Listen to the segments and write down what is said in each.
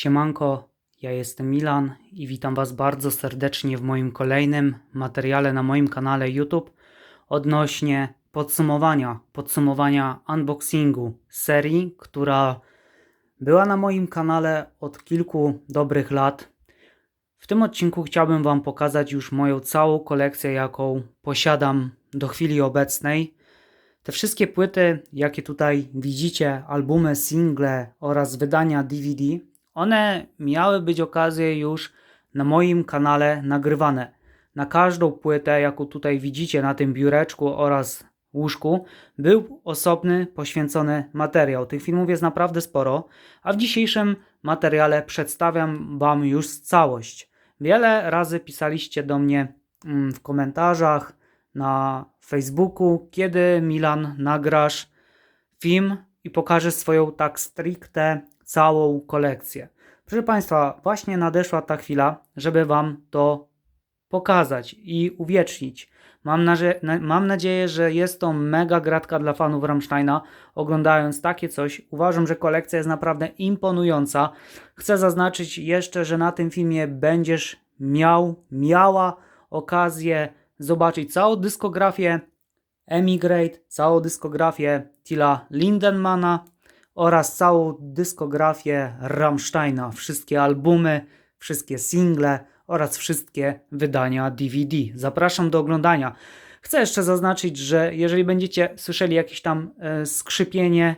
Siemanko, ja jestem Milan i witam Was bardzo serdecznie w moim kolejnym materiale na moim kanale YouTube odnośnie podsumowania, podsumowania unboxingu serii, która była na moim kanale od kilku dobrych lat. W tym odcinku chciałbym Wam pokazać już moją całą kolekcję, jaką posiadam do chwili obecnej. Te wszystkie płyty, jakie tutaj widzicie, albumy, single oraz wydania DVD, one miały być okazje już na moim kanale nagrywane. Na każdą płytę, jaką tutaj widzicie na tym biureczku oraz łóżku, był osobny, poświęcony materiał. Tych filmów jest naprawdę sporo, a w dzisiejszym materiale przedstawiam Wam już całość. Wiele razy pisaliście do mnie mm, w komentarzach, na Facebooku, kiedy Milan nagrasz film i pokażesz swoją tak stricte całą kolekcję. Proszę Państwa, właśnie nadeszła ta chwila, żeby Wam to pokazać i uwiecznić. Mam, na- mam nadzieję, że jest to mega gratka dla fanów Rammsteina. Oglądając takie coś, uważam, że kolekcja jest naprawdę imponująca. Chcę zaznaczyć jeszcze, że na tym filmie będziesz miał, miała okazję zobaczyć całą dyskografię Emigrate, całą dyskografię Tila Lindenmana oraz całą dyskografię Rammsteina, wszystkie albumy, wszystkie single oraz wszystkie wydania DVD. Zapraszam do oglądania. Chcę jeszcze zaznaczyć, że jeżeli będziecie słyszeli jakieś tam e, skrzypienie,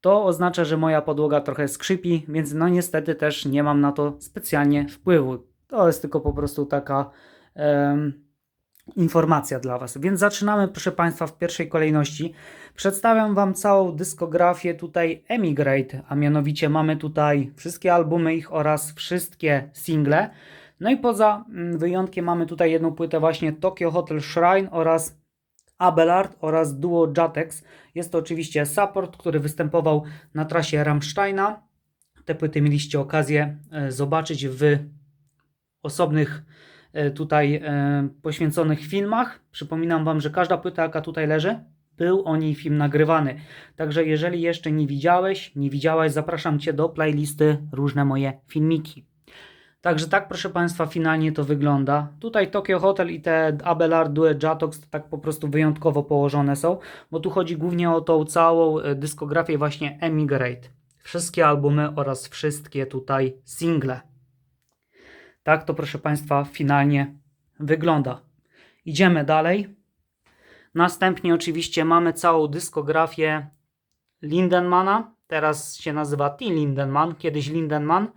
to oznacza, że moja podłoga trochę skrzypi, więc no niestety też nie mam na to specjalnie wpływu. To jest tylko po prostu taka informacja dla Was. Więc zaczynamy, proszę Państwa, w pierwszej kolejności. Przedstawiam Wam całą dyskografię tutaj Emigrate, a mianowicie mamy tutaj wszystkie albumy ich oraz wszystkie single. No i poza mm, wyjątkiem mamy tutaj jedną płytę właśnie Tokyo Hotel Shrine oraz Abelard oraz duo Jatex. Jest to oczywiście support, który występował na trasie Rammsteina. Te płyty mieliście okazję e, zobaczyć w osobnych tutaj e, poświęconych filmach. Przypominam Wam, że każda płyta, jaka tutaj leży, był o niej film nagrywany. Także jeżeli jeszcze nie widziałeś, nie widziałaś, zapraszam Cię do playlisty różne moje filmiki. Także tak, proszę Państwa, finalnie to wygląda. Tutaj Tokyo Hotel i te Abelard Duet Jatox to tak po prostu wyjątkowo położone są, bo tu chodzi głównie o tą całą e, dyskografię właśnie Emigrate. Wszystkie albumy oraz wszystkie tutaj single. Tak to, proszę Państwa, finalnie wygląda. Idziemy dalej. Następnie oczywiście mamy całą dyskografię Lindenmana. Teraz się nazywa T. Lindenman, kiedyś Lindenman.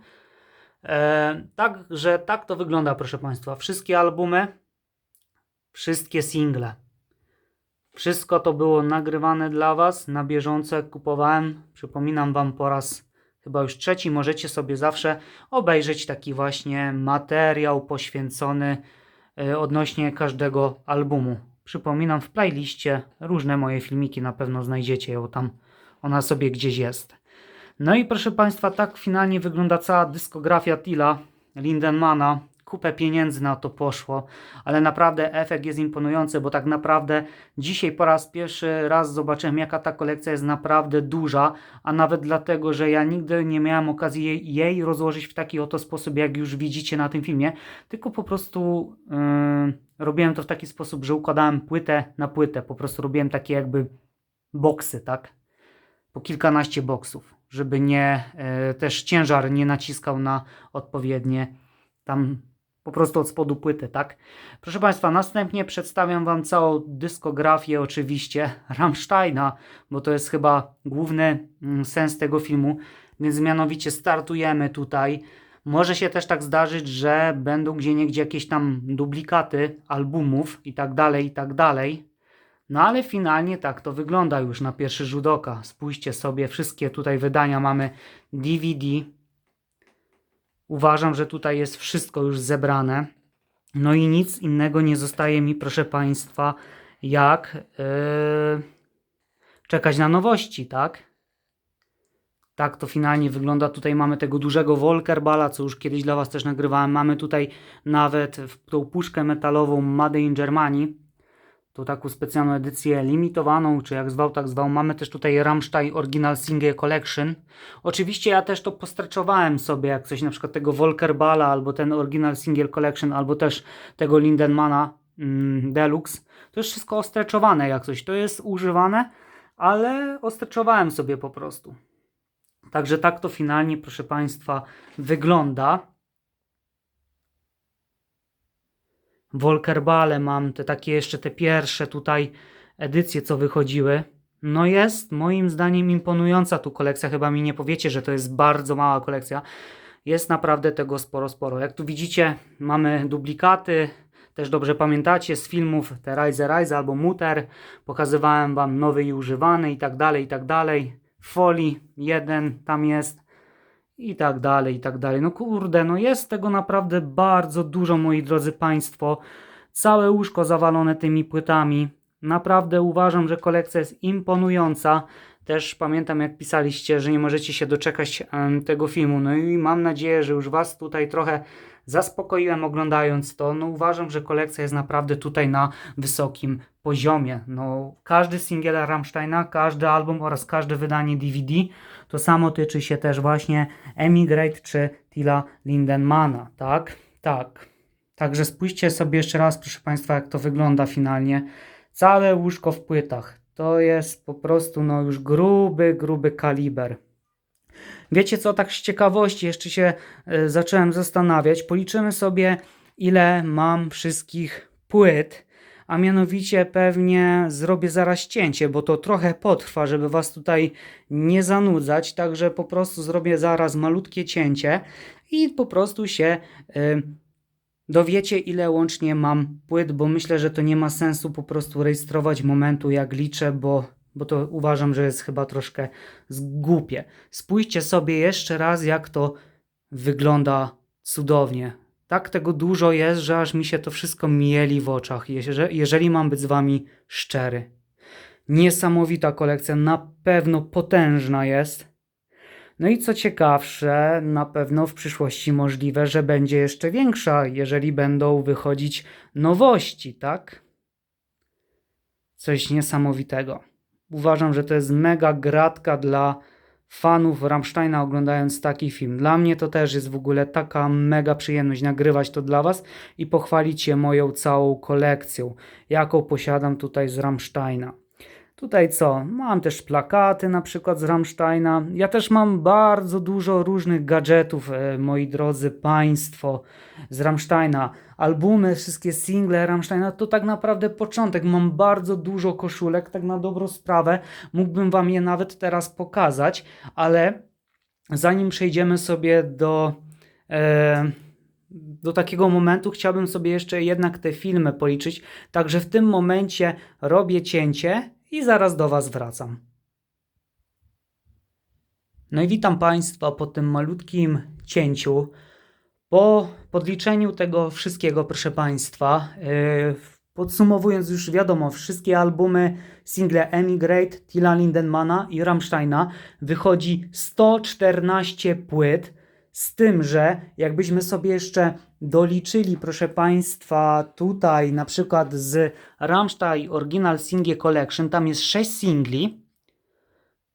E, Także tak to wygląda, proszę Państwa. Wszystkie albumy, wszystkie single. Wszystko to było nagrywane dla Was na bieżąco. Kupowałem, przypominam Wam po raz chyba już trzeci. Możecie sobie zawsze obejrzeć taki właśnie materiał poświęcony e, odnośnie każdego albumu. Przypominam, w playliście różne moje filmiki na pewno znajdziecie ją tam. Ona sobie gdzieś jest. No i proszę Państwa, tak finalnie wygląda cała dyskografia Tila Lindenmana. Kupę pieniędzy na to poszło, ale naprawdę efekt jest imponujący, bo tak naprawdę dzisiaj po raz pierwszy raz zobaczyłem, jaka ta kolekcja jest naprawdę duża, a nawet dlatego, że ja nigdy nie miałem okazji jej, jej rozłożyć w taki oto sposób, jak już widzicie na tym filmie, tylko po prostu yy, robiłem to w taki sposób, że układałem płytę na płytę, po prostu robiłem takie jakby boksy, tak? po kilkanaście boksów, żeby nie e, też ciężar nie naciskał na odpowiednie tam po prostu od spodu płyty, tak? Proszę Państwa, następnie przedstawiam Wam całą dyskografię oczywiście Rammsteina, bo to jest chyba główny mm, sens tego filmu, więc mianowicie startujemy tutaj. Może się też tak zdarzyć, że będą gdzie niegdzie jakieś tam duplikaty albumów i tak dalej, i tak dalej. No ale finalnie tak to wygląda już na pierwszy rzut oka. Spójrzcie sobie, wszystkie tutaj wydania mamy DVD. Uważam, że tutaj jest wszystko już zebrane. No i nic innego nie zostaje mi, proszę Państwa, jak yy, czekać na nowości, tak? Tak to finalnie wygląda. Tutaj mamy tego dużego Volkerbala, co już kiedyś dla Was też nagrywałem. Mamy tutaj nawet tą puszkę metalową Made in Germany. Tą taką specjalną edycję limitowaną, czy jak zwał, tak zwał. Mamy też tutaj Rammstein Original Single Collection. Oczywiście ja też to postreczowałem sobie, jak coś na przykład tego Volkerbala, albo ten Original Single Collection, albo też tego Lindenmana mm, Deluxe. To jest wszystko ostreczowane jak coś. To jest używane, ale ostreczowałem sobie po prostu. Także tak to finalnie, proszę Państwa, wygląda. Volkerbale mam, te takie jeszcze te pierwsze tutaj edycje, co wychodziły. No jest moim zdaniem imponująca tu kolekcja. Chyba mi nie powiecie, że to jest bardzo mała kolekcja. Jest naprawdę tego sporo, sporo. Jak tu widzicie, mamy duplikaty. Też dobrze pamiętacie z filmów te Rise Rise albo Muter. Pokazywałem Wam nowy i używany i tak dalej, i tak dalej. Folii jeden tam jest i tak dalej, i tak dalej. No kurde, no jest tego naprawdę bardzo dużo, moi drodzy Państwo. Całe łóżko zawalone tymi płytami. Naprawdę uważam, że kolekcja jest imponująca. Też pamiętam, jak pisaliście, że nie możecie się doczekać tego filmu. No i mam nadzieję, że już Was tutaj trochę zaspokoiłem oglądając to. No uważam, że kolekcja jest naprawdę tutaj na wysokim poziomie. No każdy singiel Rammsteina, każdy album oraz każde wydanie DVD to samo tyczy się też właśnie Emigrate czy Tila Lindemana, tak? Tak. Także spójrzcie sobie jeszcze raz, proszę Państwa, jak to wygląda finalnie. Całe łóżko w płytach. To jest po prostu no już gruby, gruby kaliber. Wiecie co, tak z ciekawości jeszcze się y, zacząłem zastanawiać. Policzymy sobie, ile mam wszystkich płyt, a mianowicie pewnie zrobię zaraz cięcie, bo to trochę potrwa, żeby Was tutaj nie zanudzać, także po prostu zrobię zaraz malutkie cięcie i po prostu się y, dowiecie, ile łącznie mam płyt, bo myślę, że to nie ma sensu po prostu rejestrować momentu, jak liczę, bo, bo to uważam, że jest chyba troszkę zgłupie. Spójrzcie sobie jeszcze raz, jak to wygląda cudownie. Tak tego dużo jest, że aż mi się to wszystko mieli w oczach, jeżeli, mam być z Wami szczery. Niesamowita kolekcja, na pewno potężna jest. No i co ciekawsze, na pewno w przyszłości możliwe, że będzie jeszcze większa, jeżeli będą wychodzić nowości, tak? Coś niesamowitego. Uważam, że to jest mega gratka dla fanów Rammsteina oglądając taki film. Dla mnie to też jest w ogóle taka mega przyjemność nagrywać to dla Was i pochwalić się moją całą kolekcją, jaką posiadam tutaj z Rammsteina. Tutaj co? Mam też plakaty na przykład z Rammsteina. Ja też mam bardzo dużo różnych gadżetów, e, moi drodzy Państwo, z Rammsteina. Albumy, wszystkie single Rammsteina to tak naprawdę początek. Mam bardzo dużo koszulek, tak na dobrą sprawę. Mógłbym Wam je nawet teraz pokazać, ale zanim przejdziemy sobie do. E, do takiego momentu chciałbym sobie jeszcze jednak te filmy policzyć. Także w tym momencie robię cięcie i zaraz do Was wracam. No i witam Państwa po tym malutkim cięciu. Po podliczeniu tego wszystkiego, proszę Państwa, yy, podsumowując już wiadomo, wszystkie albumy, single Emigrate, Tila Lindemana i Rammsteina wychodzi 114 płyt. Z tym, że jakbyśmy sobie jeszcze doliczyli, proszę Państwa, tutaj na przykład z Rammstein Original Single Collection, tam jest 6 singli.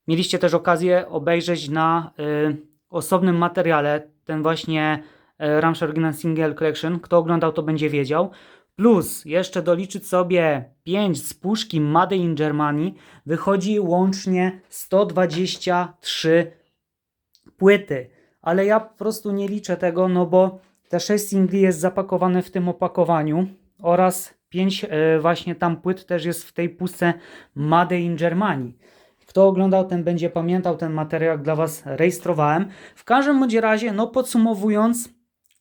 Mieliście też okazję obejrzeć na y, osobnym materiale ten właśnie y, Rammstein Original Single Collection. Kto oglądał, to będzie wiedział. Plus jeszcze doliczyć sobie 5 z puszki Made in Germany wychodzi łącznie 123 płyty ale ja po prostu nie liczę tego, no bo te 6 singli jest zapakowane w tym opakowaniu oraz 5 e, właśnie tam płyt też jest w tej puszce Made in Germany. Kto oglądał, ten będzie pamiętał ten materiał, jak dla Was rejestrowałem. W każdym bądź razie, no podsumowując,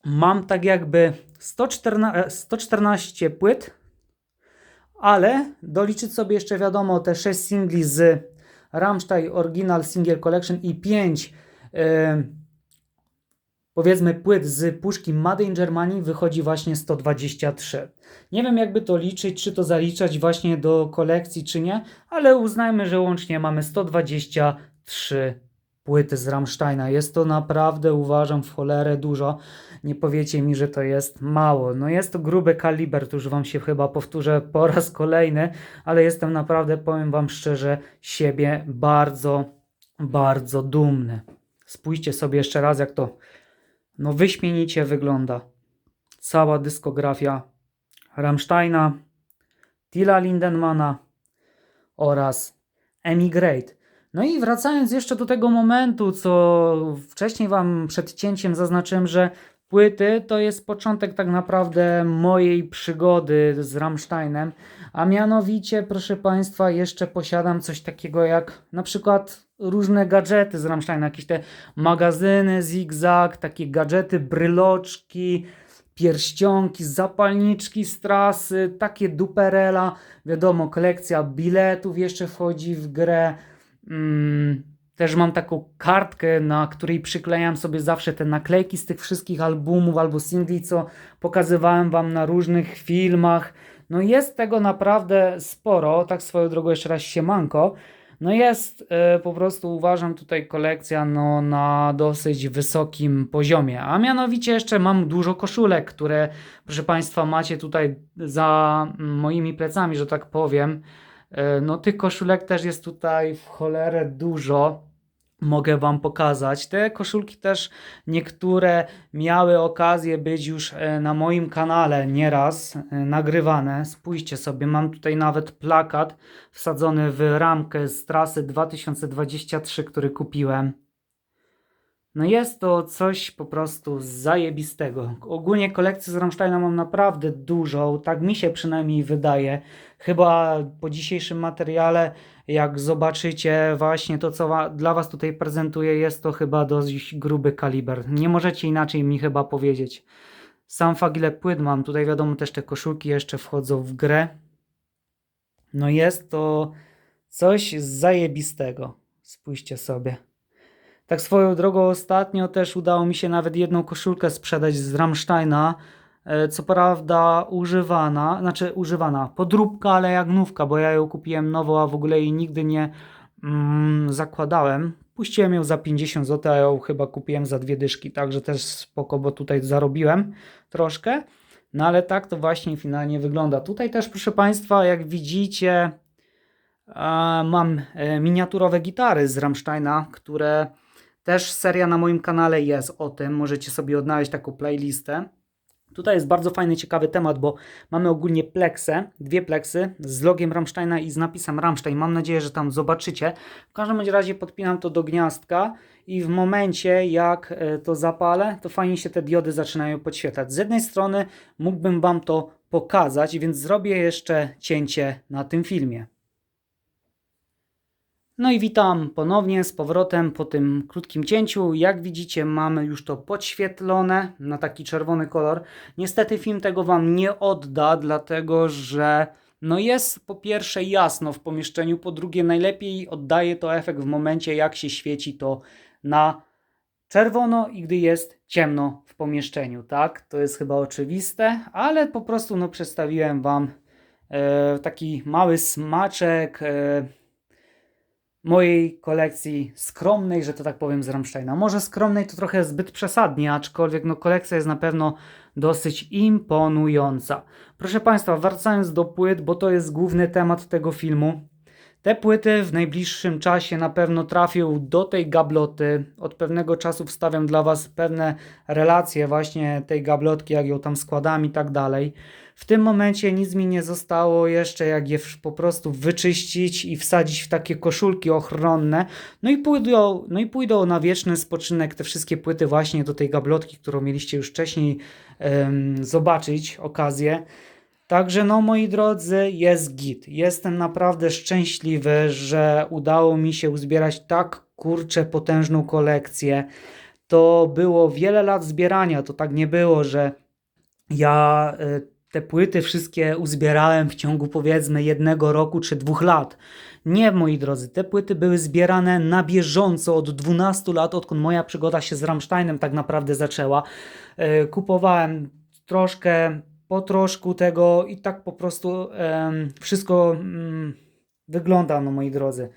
mam tak jakby 114, 114 płyt, ale doliczyć sobie jeszcze wiadomo te 6 singli z Rammstein Original Single Collection i 5 yy, powiedzmy płyt z puszki Made in Germany wychodzi właśnie 123. Nie wiem jakby to liczyć, czy to zaliczać właśnie do kolekcji, czy nie, ale uznajmy, że łącznie mamy 123 płyty z Rammsteina. Jest to naprawdę, uważam, w cholerę dużo. Nie powiecie mi, że to jest mało. No jest to gruby kaliber, to już wam się chyba powtórzę po raz kolejny, ale jestem naprawdę, powiem wam szczerze, siebie bardzo, bardzo dumny. Spójrzcie sobie jeszcze raz, jak to no wyśmienicie wygląda. Cała dyskografia Rammsteina, Tila Lindemana oraz Emigrate. No i wracając jeszcze do tego momentu, co wcześniej Wam przed cięciem zaznaczyłem, że płyty to jest początek tak naprawdę mojej przygody z Rammsteinem, a mianowicie, proszę Państwa, jeszcze posiadam coś takiego jak na przykład różne gadżety z Rammsteina, jakieś te magazyny, zigzag, takie gadżety, bryloczki, pierścionki, zapalniczki z trasy, takie duperela, wiadomo, kolekcja biletów jeszcze wchodzi w grę. Mm, też mam taką kartkę, na której przyklejam sobie zawsze te naklejki z tych wszystkich albumów albo singli, co pokazywałem Wam na różnych filmach. No jest tego naprawdę sporo, tak swoją drogą jeszcze raz siemanko. No jest e, po prostu uważam tutaj kolekcja no, na dosyć wysokim poziomie. A mianowicie jeszcze mam dużo koszulek, które proszę Państwa macie tutaj za moimi plecami, że tak powiem. E, No tych koszulek też jest tutaj w cholerę dużo. Mogę Wam pokazać. Te koszulki też niektóre miały okazję być już e, na moim kanale nieraz e, nagrywane. Spójrzcie sobie, mam tutaj nawet plakat wsadzony w ramkę z trasy 2023, który kupiłem. No jest to coś po prostu zajebistego. Ogólnie kolekcję z Rammsteina mam naprawdę dużą, tak mi się przynajmniej wydaje. Chyba po dzisiejszym materiale, jak zobaczycie właśnie to, co dla Was tutaj prezentuję, jest to chyba dość gruby kaliber. Nie możecie inaczej mi chyba powiedzieć. Sam fakt ile płyt mam, tutaj wiadomo też te koszulki jeszcze wchodzą w grę. No jest to coś zajebistego. Spójrzcie sobie. Tak swoją drogą ostatnio też udało mi się nawet jedną koszulkę sprzedać z Rammsteina. E, Co prawda używana, znaczy używana, podróbka, ale jak nówka, bo ja ją kupiłem nową, a w ogóle jej nigdy nie mm, zakładałem. Puściłem ją za 50 zł, a ją chyba kupiłem za dwie dyszki, także też spoko, bo tutaj zarobiłem troszkę. No ale tak to właśnie finalnie wygląda. Tutaj też, proszę Państwa, jak widzicie, a, mam e, miniaturowe gitary z Rammsteina, które też seria na moim kanale jest o tym. Możecie sobie odnaleźć taką playlistę. Tutaj jest bardzo fajny, ciekawy temat, bo mamy ogólnie pleksę, dwie pleksy z logiem Rammsteina i z napisem Rammstein. Mam nadzieję, że tam zobaczycie. W każdym razie podpinam to do gniazdka i w momencie jak e, to zapalę, to fajnie się te diody zaczynają podświetlać. Z jednej strony mógłbym Wam to pokazać, więc zrobię jeszcze cięcie na tym filmie. No i witam ponownie z powrotem po tym krótkim cięciu. Jak widzicie, mamy już to podświetlone na taki czerwony kolor. Niestety film tego Wam nie odda, dlatego że no jest po pierwsze jasno w pomieszczeniu, po drugie najlepiej oddaje to efekt w momencie jak się świeci to na czerwono i gdy jest ciemno w pomieszczeniu, tak? To jest chyba oczywiste, ale po prostu no przedstawiłem Wam e, taki mały smaczek e, mojej kolekcji skromnej, że to tak powiem, z Rammsteina. Może skromnej to trochę zbyt przesadnie, aczkolwiek no, kolekcja jest na pewno dosyć imponująca. Proszę Państwa, wracając do płyt, bo to jest główny temat tego filmu. Te płyty w najbliższym czasie na pewno trafią do tej gabloty. Od pewnego czasu wstawiam dla Was pewne relacje właśnie tej gablotki, jak ją tam składam i tak dalej. W tym momencie nic mi nie zostało jeszcze, jak je po prostu wyczyścić i wsadzić w takie koszulki ochronne. No i pójdą, no i pójdą na wieczny spoczynek te wszystkie płyty właśnie do tej gablotki, którą mieliście już wcześniej em, zobaczyć okazję. Także no moi drodzy, jest git. Jestem naprawdę szczęśliwy, że udało mi się uzbierać tak kurczę potężną kolekcję. To było wiele lat zbierania, to tak nie było, że ja y, te płyty wszystkie uzbierałem w ciągu powiedzmy jednego roku czy dwóch lat. Nie, moi drodzy, te płyty były zbierane na bieżąco od 12 lat, odkąd moja przygoda się z Rammsteinem tak naprawdę zaczęła. Y, Kupowałem troszkę po troszku tego i tak po prostu wszystko mm, wygląda, no moi drodzy.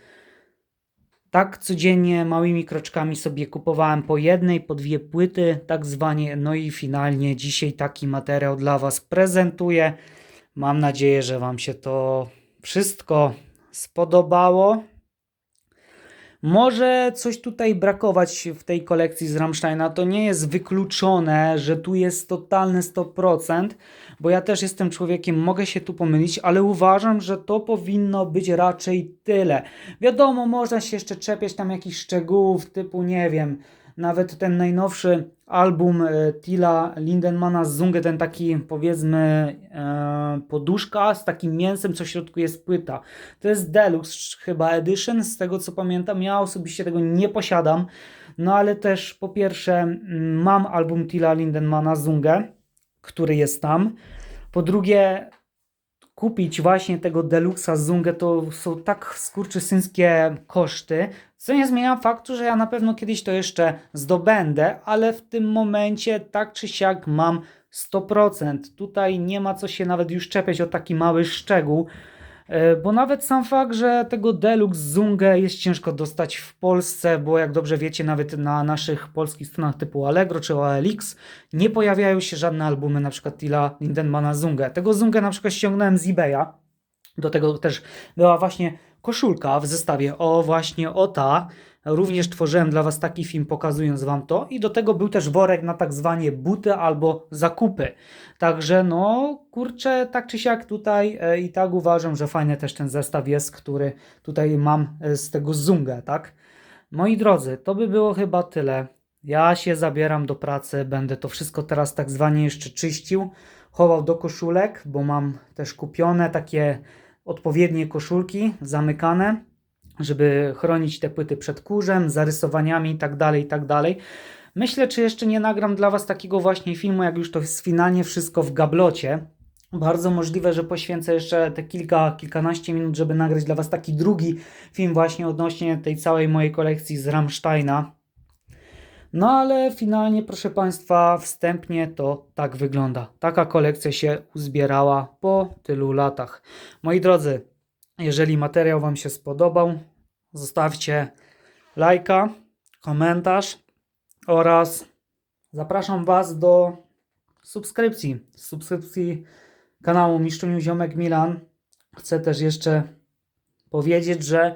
Tak codziennie małymi kroczkami sobie kupowałem po jednej, po dwie płyty, tak zwanie. No i finalnie dzisiaj taki materiał dla Was prezentuję. Mam nadzieję, że Wam się to wszystko spodobało. Może coś tutaj brakować w tej kolekcji z Rammsteina. To nie jest wykluczone, że tu jest totalne 100%, bo ja też jestem człowiekiem, mogę się tu pomylić, ale uważam, że to powinno być raczej tyle. Wiadomo, można się jeszcze czepiać tam jakichś szczegółów, typu nie wiem, nawet ten najnowszy album e, Tila Lindemana z Zunge, ten taki powiedzmy e, poduszka z takim mięsem, co w środku jest płyta. To jest Deluxe chyba Edition, z tego co pamiętam. Ja osobiście tego nie posiadam, no ale też po pierwsze mam album Tila Lindemana Zunge, który jest tam. Po drugie kupić właśnie tego Deluxa Zungę to są tak skurczysyńskie koszty, co nie zmienia faktu, że ja na pewno kiedyś to jeszcze zdobędę, ale w tym momencie tak czy siak mam 100%. Tutaj nie ma co się nawet już czepiać o taki mały szczegół, e, bo nawet sam fakt, że tego Deluxe Zungę jest ciężko dostać w Polsce, bo jak dobrze wiecie, nawet na naszych polskich stronach typu Allegro czy OLX nie pojawiają się żadne albumy, na przykład Tila Lindenmana Zungę. Tego Zungę na przykład ściągnąłem z eBaya, do tego też była właśnie koszulka w zestawie. O, właśnie o ta. Również tworzyłem dla Was taki film, pokazując Wam to. I do tego był też worek na tak zwanie buty albo zakupy. Także, no, kurczę, tak czy siak tutaj e, i tak uważam, że fajny też ten zestaw jest, który tutaj mam e, z tego Zunga, tak? Moi drodzy, to by było chyba tyle. Ja się zabieram do pracy, będę to wszystko teraz tak zwanie jeszcze czyścił, chował do koszulek, bo mam też kupione takie odpowiednie koszulki zamykane, żeby chronić te płyty przed kurzem, zarysowaniami itd., tak tak dalej. Myślę, czy jeszcze nie nagram dla Was takiego właśnie filmu, jak już to jest finalnie wszystko w gablocie. Bardzo możliwe, że poświęcę jeszcze te kilka, kilkanaście minut, żeby nagrać dla Was taki drugi film właśnie odnośnie tej całej mojej kolekcji z Rammsteina. No ale finalnie, proszę Państwa, wstępnie to tak wygląda. Taka kolekcja się uzbierała po tylu latach. Moi drodzy, jeżeli materiał Wam się spodobał, zostawcie lajka, komentarz oraz zapraszam Was do subskrypcji. Subskrypcji kanału Mistrzuniu Ziomek Milan. Chcę też jeszcze powiedzieć, że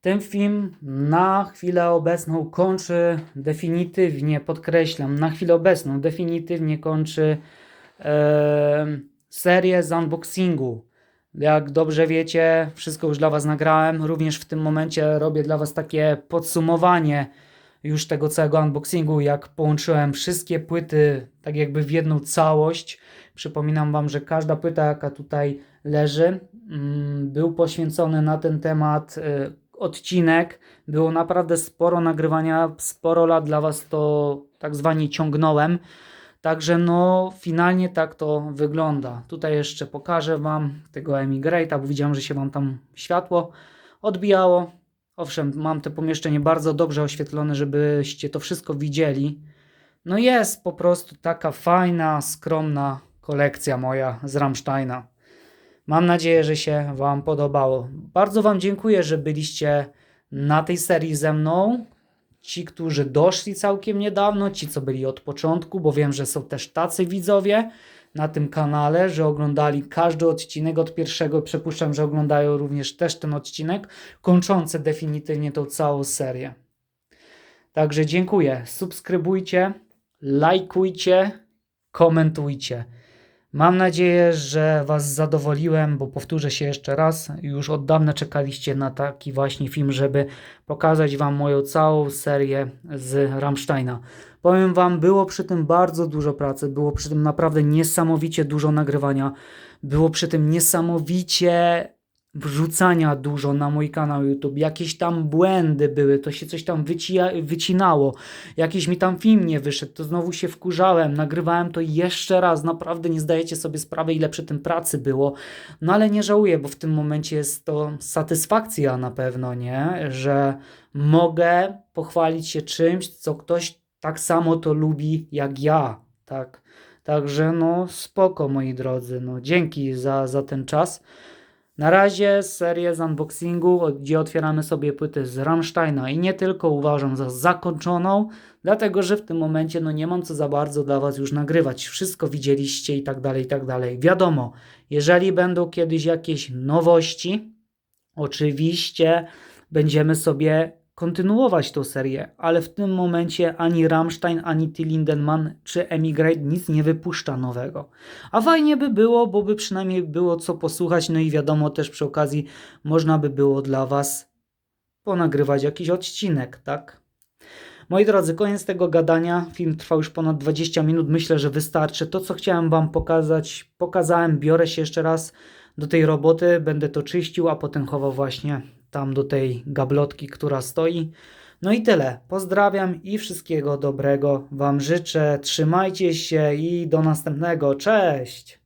ten film na chwilę obecną kończy definitywnie, podkreślam, na chwilę obecną definitywnie kończy e, serię z unboxingu. Jak dobrze wiecie, wszystko już dla Was nagrałem. Również w tym momencie robię dla Was takie podsumowanie już tego całego unboxingu, jak połączyłem wszystkie płyty tak jakby w jedną całość. Przypominam Wam, że każda płyta, jaka tutaj leży, mm, był poświęcony na ten temat y, odcinek. Było naprawdę sporo nagrywania, sporo lat dla Was to tak zwanie ciągnąłem. Także no, finalnie tak to wygląda. Tutaj jeszcze pokażę Wam tego Emigrate'a, bo widziałem, że się Wam tam światło odbijało. Owszem, mam to pomieszczenie bardzo dobrze oświetlone, żebyście to wszystko widzieli. No jest po prostu taka fajna, skromna kolekcja moja z Rammsteina. Mam nadzieję, że się Wam podobało. Bardzo Wam dziękuję, że byliście na tej serii ze mną. Ci, którzy doszli całkiem niedawno, ci, co byli od początku, bo wiem, że są też tacy widzowie na tym kanale, że oglądali każdy odcinek od pierwszego. Przypuszczam, że oglądają również też ten odcinek, kończący definitywnie tą całą serię. Także dziękuję. Subskrybujcie, lajkujcie, komentujcie. Mam nadzieję, że Was zadowoliłem, bo powtórzę się jeszcze raz. Już od dawna czekaliście na taki właśnie film, żeby pokazać Wam moją całą serię z Rammsteina. Powiem Wam, było przy tym bardzo dużo pracy, było przy tym naprawdę niesamowicie dużo nagrywania, było przy tym niesamowicie wrzucania dużo na mój kanał YouTube. Jakieś tam błędy były, to się coś tam wycia- wycinało. Jakiś mi tam film nie wyszedł, to znowu się wkurzałem. Nagrywałem to jeszcze raz. Naprawdę nie zdajecie sobie sprawy, ile przy tym pracy było. No ale nie żałuję, bo w tym momencie jest to satysfakcja na pewno, nie? Że mogę pochwalić się czymś, co ktoś tak samo to lubi jak ja. Tak. Także no spoko moi drodzy, no dzięki za, za ten czas. Na razie serię z unboxingu, gdzie otwieramy sobie płyty z Rammsteina i nie tylko uważam za zakończoną, dlatego że w tym momencie no nie mam co za bardzo dla Was już nagrywać. Wszystko widzieliście i tak dalej, i tak dalej. Wiadomo, jeżeli będą kiedyś jakieś nowości, oczywiście będziemy sobie kontynuować tą serię, ale w tym momencie ani Rammstein, ani Till Lindemann czy Emigrate nic nie wypuszcza nowego. A fajnie by było, bo by przynajmniej było co posłuchać, no i wiadomo też przy okazji można by było dla Was ponagrywać jakiś odcinek, tak? Moi drodzy, koniec tego gadania. Film trwał już ponad 20 minut. Myślę, że wystarczy. To, co chciałem Wam pokazać, pokazałem. Biorę się jeszcze raz do tej roboty. Będę to czyścił, a potem chował właśnie tam do tej gablotki, która stoi. No i tyle. Pozdrawiam i wszystkiego dobrego Wam życzę. Trzymajcie się i do następnego. Cześć!